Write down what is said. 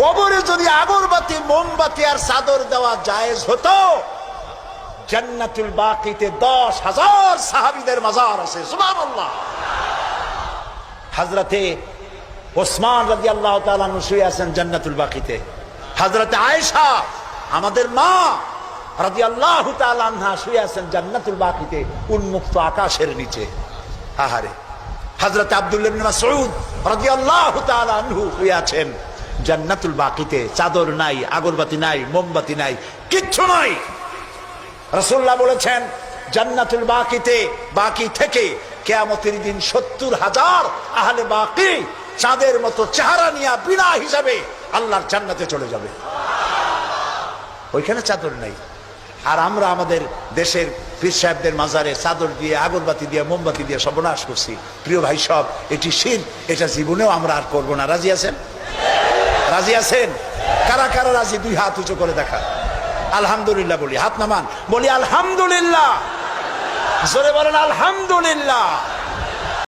কবরে যদি আগরবাতি, মোমবাতি আর চাদর দেওয়া জায়েজ হতো, জান্নাতুল বাকিতে দশ হাজার সাহাবিদের মাজার আছে, সুবহানাল্লাহ। হাজরাতে ওসমান রাজি আল্লাহ শুয়ে আছেন জান্নাতুল বাকিতে। হাজরাতে আয়েশা, আমাদের মা রাজি আল্লাহ তালহা শুয়ে আছেন জান্নাতুল বাকিতে, উন্মুক্ত আকাশের নিচে। আহারে, হাজরত আব্দুল্লাহ বিন মাসউদ রাদিয়াল্লাহু তাআলা আনহু শুয়ে আছেন। জান্নাতুল বাকিতে, চাদর নাই, আগরবাতি নাই, মোমবাতি নাই, কিচ্ছু নাই। রাসূলুল্লাহ বলেছেন, জান্নাতুল বাকিতে, বাকি থেকে কেয়ামতের দিন সত্তর হাজার আহলে বাকি চাঁদের মতো চেহারা নিয়ে বিনা হিসাবে আল্লাহর জান্নাতে চলে যাবে। ওইখানে চাদর নাই। আর আমরা আমাদের দেশের পীর সাহেবদের মাজারে চাদর দিয়ে, আগরবাতি দিয়ে, মোমবাতি দিয়ে সর্বনাশ করছি। প্রিয় ভাই সব, এটি শীত এটা জীবনেও আমরা আর করব না। রাজি আছেন? রাজি আছেন? কারা কারা রাজি? দুই হাত উঁচু করে দেখা। আলহামদুলিল্লাহ বলি, হাত নামান। বলি, আলহামদুলিল্লাহ। জোরে বলেন, আলহামদুলিল্লাহ।